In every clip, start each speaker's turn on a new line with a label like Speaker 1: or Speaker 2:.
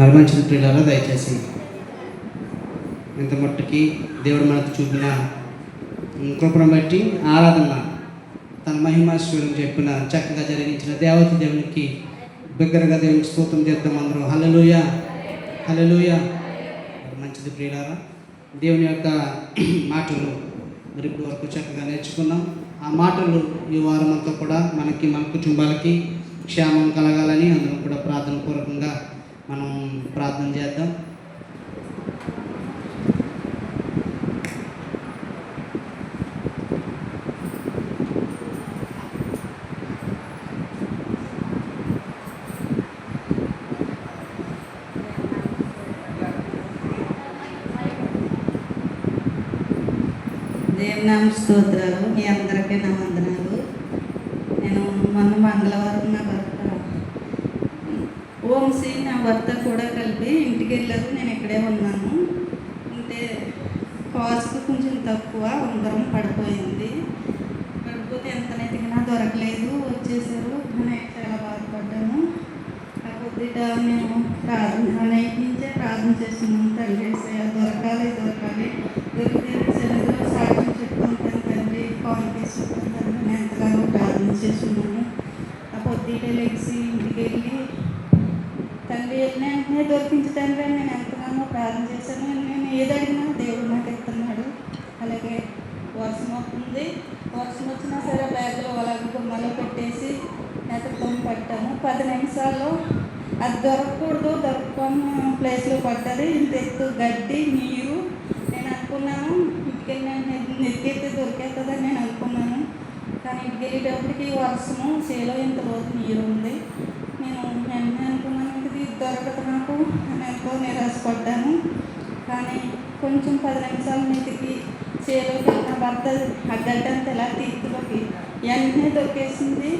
Speaker 1: మరి మంచిది ప్రియులారా దయచేసి. ఇంత మట్టుకి దేవుడు మనకు చూపిన కృపను బట్టి ఆరాధన తన మహిమాశ్వరం చెప్పిన చక్కగా జరిగించిన దేవత దేవునికి బిగ్గరగా దేవునికి స్తోత్రం చేద్దాం అందరూ. హలలుయ హలలుయ మంచిది ప్రియులారా దేవుని యొక్క మాటలు మరి ఇప్పటి వరకు చక్కగా నేర్చుకున్నాం. ఆ మాటలు ఈ వారం అంతా కూడా మనకి మన కుటుంబాలకి క్షేమం కలగాలని అందరం కూడా ప్రార్థన పూర్వకంగా మనం ప్రార్థన చేద్దాం.
Speaker 2: దేవనామ స్తోత్రాలు. మీ అందరికీ నా వందనాలు. నేను మొన్న మంగళవారం నా భర్త ఓంసి నా భర్త కూడా కలిపి ఇంటికి వెళ్ళారు. నేను ఇక్కడే ఉన్నాను. అంటే కాస్ట్ కొంచెం తక్కువ ఉంగరం పడిపోయింది. పడిపోతే ఎంత నెతికినా దొరకలేదు. వచ్చేసారు. నేను చాలా బాధపడ్డాను. కాకపోతే ఇట మేము ప్రార్థన నైట్ నుంచే ప్రార్థన చేస్తున్నాం. తల్లి దొరకాలి దొరకాలి. దొరికితే మీ సాక్ష్యం చెప్పుకుంటాను తండ్రి కాన్ఫిడెన్స్ తండ్రి నేను ఎంతగానో ప్రార్థన చేస్తున్నాను. ఆ పొద్దుటే లెగ్సి ఇంటికి వెళ్ళి తండ్రి వెళ్ళిన వెంటనే దొరికించి తండ్రి అని నేను ఎంతగానో ప్రార్థన చేశాను నేను ఏది అడిగినా దేవుడు నాకు ఇస్తున్నాడు అలాగే వర్షం వర్షం వచ్చినా సరే బ్యాగ్లో అలాగే గుమ్మలో పెట్టేసి నెతకం పట్టాము. పది నిమిషాల్లో అది దొరకకూడదు. దొరకని ప్లేస్లో పడ్డది. ఇంత ఎత్తు గడ్డి నీరు. నేను అనుకున్నాను ఇంటికెళ్ళి నెత్తితే దొరికేస్తుందని నేను అనుకున్నాను. కానీ ఇంటికి వెళ్ళేటప్పటికి వర్షము చేలో ఇంత రోజు నీరు ఉంది. నేను వెంటనే అనుకున్నాను ఇది దొరకదు నాకు. నేను ఎంతో నిరాశపడ్డాను. కానీ కొంచెం పది నిమిషాలు నెతికి చేలోకి నా భర్త ఆ ఎలా ఇలా వెంటనే దొరికేసింది.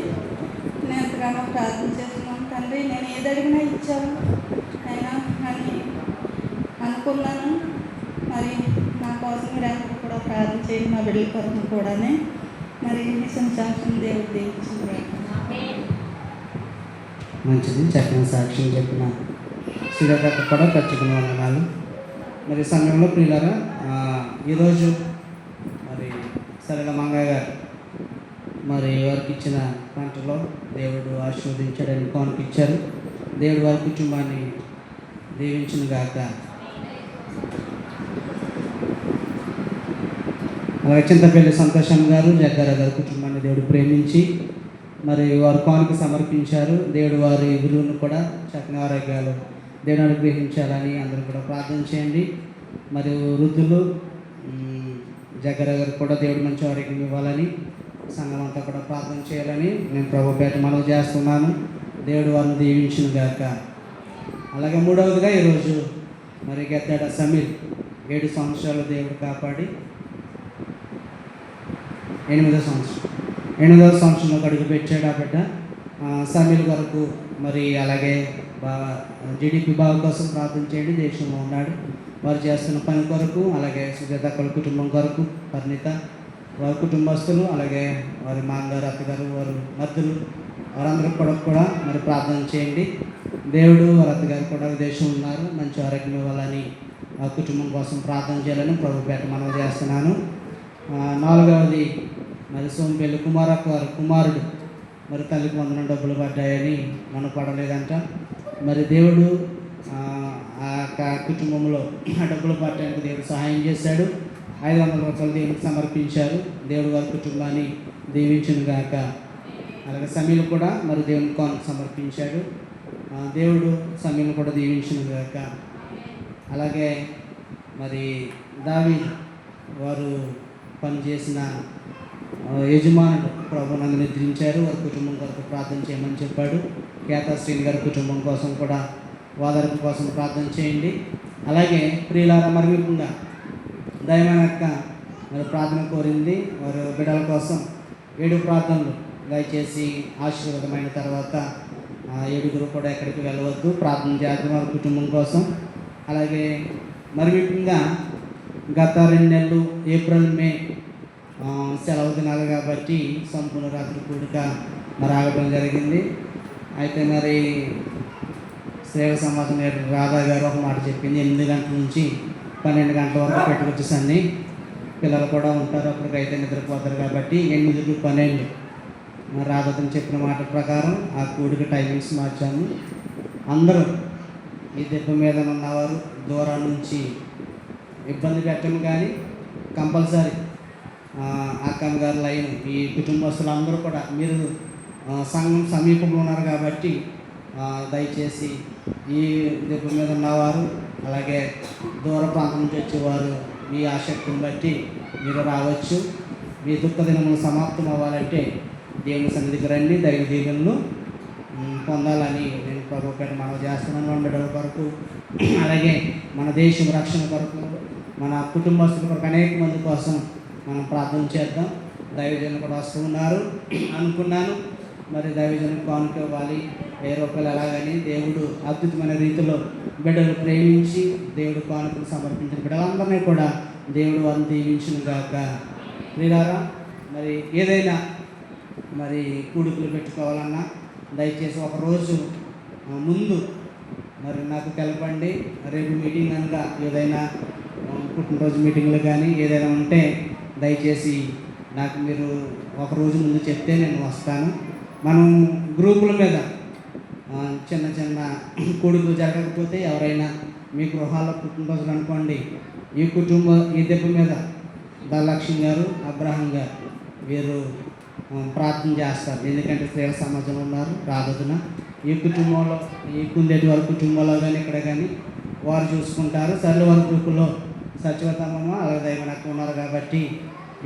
Speaker 2: నేను ఎంతగానో ప్రార్థన చేస్తున్నాను. తండ్రి నేను ఏది అడిగినా ఇచ్చాను. అయినా అని అనుకున్నాను. మరి నా కోసం మీరు కూడా ప్రార్థన చేయండి. మా బిడ్డల కొరకు కూడానే. మరి ఈ సంచారం దేవుడు దీవించింది
Speaker 1: మంచిది. చక్కని సాక్ష్యం చెప్పిన సురేఖకు కూడా ఖచ్చితంగా వందనాలు. మరి సమయంలో ప్రియులారా ఈరోజు సరళ మంగయ్య గారు? మరి వారికి ఇచ్చిన పంటలో దేవుడు ఆశీర్వదించాడని కానుక దేవుడు వారి కుటుంబాన్ని దీవించిన గాక. అలాగే చింతపల్లి సంతోషం గారు జగ్గార గారి కుటుంబాన్ని దేవుడు ప్రేమించి మరి వారు కానుక సమర్పించారు. దేవుడు వారి గురువును కూడా చక్కని ఆరోగ్యాలు దేవుడు అనుగ్రహించాలని అందరూ కూడా ప్రార్థన చేయండి. మరియు వృద్ధులు జగ్గర గారు కూడా దేవుడు మంచి ఆరోగ్యం ఇవ్వాలని సంఘం అంతా కూడా ప్రార్థన చేయాలని నేను ప్రభు పేట మనవి చేస్తున్నాను. దేవుడు వారిని దీవించిన గాక. అలాగే మూడవదిగా ఈరోజు మరి గెద్దాడ సమీర్ ఏడు సంవత్సరాలు దేవుడు కాపాడి ఎనిమిదో సంవత్సరం. ఎనిమిదవ సంవత్సరంలో అడుగు పెట్టాడు ఆ బిడ్డ. సమీర్ వరకు మరి అలాగే బా జీడిపి బాగు కోసం ప్రార్థన చేయండి దేశంలో ఉన్నాడు. వారు చేస్తున్న పని కొరకు అలాగే సుజాతక్కల కుటుంబం కొరకు పరిణిత వారి కుటుంబస్తులు అలాగే వారి మామగారు అత్తగారు వారు మద్దులు వారందరూ కూడా కూడా మరి ప్రార్థన చేయండి. దేవుడు వారి అత్తగారు కూడా విదేశం ఉన్నారు మంచి ఆరోగ్యం ఇవ్వాలని ఆ కుటుంబం కోసం ప్రార్థన చేయాలని ప్రభు పేట మనం చేస్తున్నాను. నాలుగవది మరి సోంపేలు కుమార వారి కుమారుడు మరి తల్లికి వందన డబ్బులు పడ్డాయని మనం పడలేదంట మరి దేవుడు యొక్క కుటుంబంలో ఆ డబ్బులు పట్టడానికి దేవుడు సహాయం చేశాడు. ఐదు వందల రూపాయలు దేవునికి సమర్పించారు. దేవుడు వారి కుటుంబాన్ని దీవించును గాక. అలాగే సమీలు కూడా మరి దేవుని కానుక సమర్పించాడు. దేవుడు సమీలు కూడా దీవించును గాక. అలాగే మరి దావి వారు పనిచేసిన యజమానుడు ప్రభునందు నిద్రించారు. వారి కుటుంబం కొరకు ప్రార్థన చేయమని చెప్పాడు. కేతా శ్రీని గారి కుటుంబం కోసం కూడా ఓదార్పు కోసం ప్రార్థన చేయండి. అలాగే ప్రియులార మరుగుకుండా దయమైన యొక్క మరి ప్రార్థన కోరింది. వారి బిడ్డల కోసం ఏడు ప్రార్థనలు దయచేసి ఆశీర్వాదమైన తర్వాత ఏడుగురు కూడా ఎక్కడికి వెళ్ళవద్దు. ప్రార్థన చేద్దాం వారి కుటుంబం కోసం. అలాగే మరి ముఖ్యంగా గత రెండు నెలలు ఏప్రిల్ మే సెలవు దినాలు కాబట్టి సంపూర్ణ రాత్రి కూడిక మరి ఆగడం జరిగింది. అయితే మరి సేవ సమాజం రాధా గారు ఒక మాట చెప్పింది. ఎనిమిది గంటల నుంచి పన్నెండు గంటల వరకు పెట్టుకొచ్చేసండి పిల్లలు కూడా ఉంటారు అప్పటికైతే నిద్రపోతారు కాబట్టి ఎనిమిది టు పన్నెండు. మరి రాధతను చెప్పిన మాట ప్రకారం ఆ కూడికి టైమింగ్స్ మార్చాము. అందరూ ఈ దెబ్బ మీద ఉన్నవారు దూరం నుంచి ఇబ్బంది పెట్టము కానీ కంపల్సరీ అక్కమ్మ గారు లైన్ ఈ కుటుంబస్తులు అందరూ కూడా మీరు సంఘం సమీపంలో ఉన్నారు కాబట్టి దయచేసి ఈ దెబ్బ మీద ఉన్నవారు అలాగే దూర ప్రాంతం నుంచి వచ్చేవారు మీ ఆసక్తిని బట్టి మీరు రావచ్చు. మీ దుఃఖ దినములు సమాప్తం అవ్వాలంటే దేవుని సన్నిధికి రండి దైవ దీవెనలు పొందాలని నేను ప్రభు మనం చేస్తున్నాను. ఉండడం కొరకు అలాగే మన దేశం రక్షణ కొరకు మన కుటుంబస్తుల కొరకు అనేక మంది కోసం మనం ప్రార్థన చేద్దాం. దైవజనులు కూడా వస్తూ ఉన్నారు. అనుకున్నాను మరి దైవజనులు కానుక ఇవ్వాలి. వెయ్యి రూపాయలు ఎలాగని దేవుడు అద్భుతమైన రీతిలో బిడ్డలు ప్రేమించి దేవుడు కానుకలు సమర్పించిన బిడ్డలందరినీ కూడా దేవుడు వారిని దీవించిన గాక. మీరారా మరి ఏదైనా మరి కూడుకులు పెట్టుకోవాలన్నా దయచేసి ఒక రోజు ముందు మరి నాకు తెలపండి. రేపు మీటింగ్ కనుక ఏదైనా పుట్టినరోజు మీటింగ్లు కానీ ఏదైనా ఉంటే దయచేసి నాకు మీరు ఒక రోజు ముందు చెప్తే నేను వస్తాను. మనం గ్రూపుల మీద చిన్న చిన్న కొడుకులు జరగకపోతే ఎవరైనా మీ గృహాల్లో పుట్టినరోజులు అనుకోండి ఈ కుటుంబ ఈ దెబ్బ మీద ధనలక్ష్మి గారు అబ్రహం గారు వీరు ప్రార్థన చేస్తారు. ఎందుకంటే స్త్రీల సమాజంలో ఉన్నారు రాబోతున్న ఈ కుటుంబంలో ఈ కుందేటి వారి కుటుంబంలో కానీ ఇక్కడ కానీ వారు చూసుకుంటారు. సర్లు వారి గ్రూపులో సచివతమ్మ అలాగే దైవనక్క ఉన్నారు కాబట్టి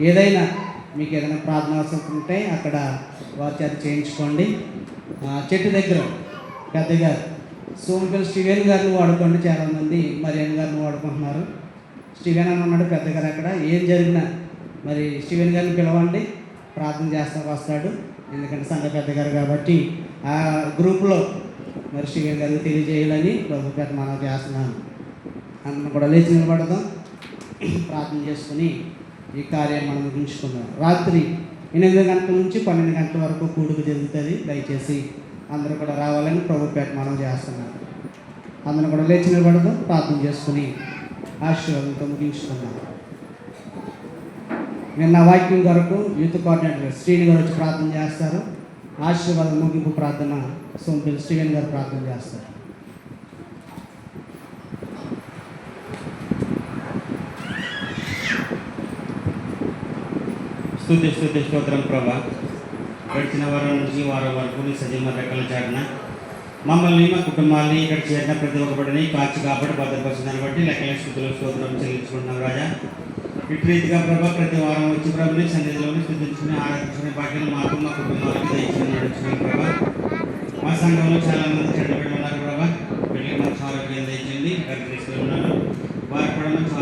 Speaker 1: ఏదైనా మీకు ఏదైనా ప్రార్థన అవసరం ఉంటే అక్కడ వారి చేత చేయించుకోండి. చెట్టు దగ్గర పెద్దగా సోమకల్ స్టీవెన్ గారిని వాడుకోండి చాలామంది మరియన్ గారిని వాడుకుంటున్నారు. స్టీవెన్ అని ఉన్నాడు పెద్దగారు అక్కడ. ఏం జరిగినా మరి స్టీవెన్ గారిని పిలవండి ప్రార్థన చేస్తా వస్తాడు. ఎందుకంటే సంఘ పెద్దగారు కాబట్టి ఆ గ్రూప్లో మరి స్టీవెన్ గారిని తెలియజేయాలని ప్రభు పెద్ద మనం చేస్తున్నాను. అన్న కూడా లేచి నిలబడదాం. ప్రార్థన చేసుకుని ఈ కార్యం మనం ముగించుకుందాం. రాత్రి ఎనిమిది గంటల నుంచి పన్నెండు గంటల వరకు కూడుకు జరుగుతుంది. దయచేసి అందరూ కూడా రావాలని ప్రభు పేట మనం చేస్తున్నాం కూడా లేచి నిలబడదాం ప్రార్థన చేసుకుని ఆశీర్వాదంతో ముగించుకుందాం. నిన్న వాక్యం కొరకు యూత్ కోఆర్డినేటర్ శ్రీని గారు వచ్చి ప్రార్థన చేస్తారు. ఆశీర్వాదం ముగింపు ప్రార్థన సోంపిల్ శ్రీని గారు ప్రార్థన చేస్తారు.
Speaker 3: స్థుతి స్థుతి స్తోత్రం ప్రభా. గడిచిన వారం నుంచి వారం వరకు మీ సజీవ రెక్కలు చేరిన మమ్మల్ని మా కుటుంబాన్ని ఇక్కడ చేరిన ప్రతి ఒక్కటిని కాచి కాబట్టి భద్రపరిచిందని బట్టి లెక్కల స్థితిలో స్తోత్రం చెల్లించుకుంటున్నాం రాజా. విపరీతిగా ప్రభా ప్రతి వారం వచ్చి ప్రభుని సన్నిధిలోని స్థుతించుకుని ఆరాధించుకునే భాగ్యం మాకు మా కుటుంబానికి దయచుకుని నడుచుకున్నాం ప్రభా. మా సంఘంలో చాలామంది చెడ్డ ఉన్నారు ప్రభా. పెళ్ళి మంచి ఆరోగ్యం దయచేయండి. గర్భిణీస్తులు ఉన్నారు. వారు కూడా మంచి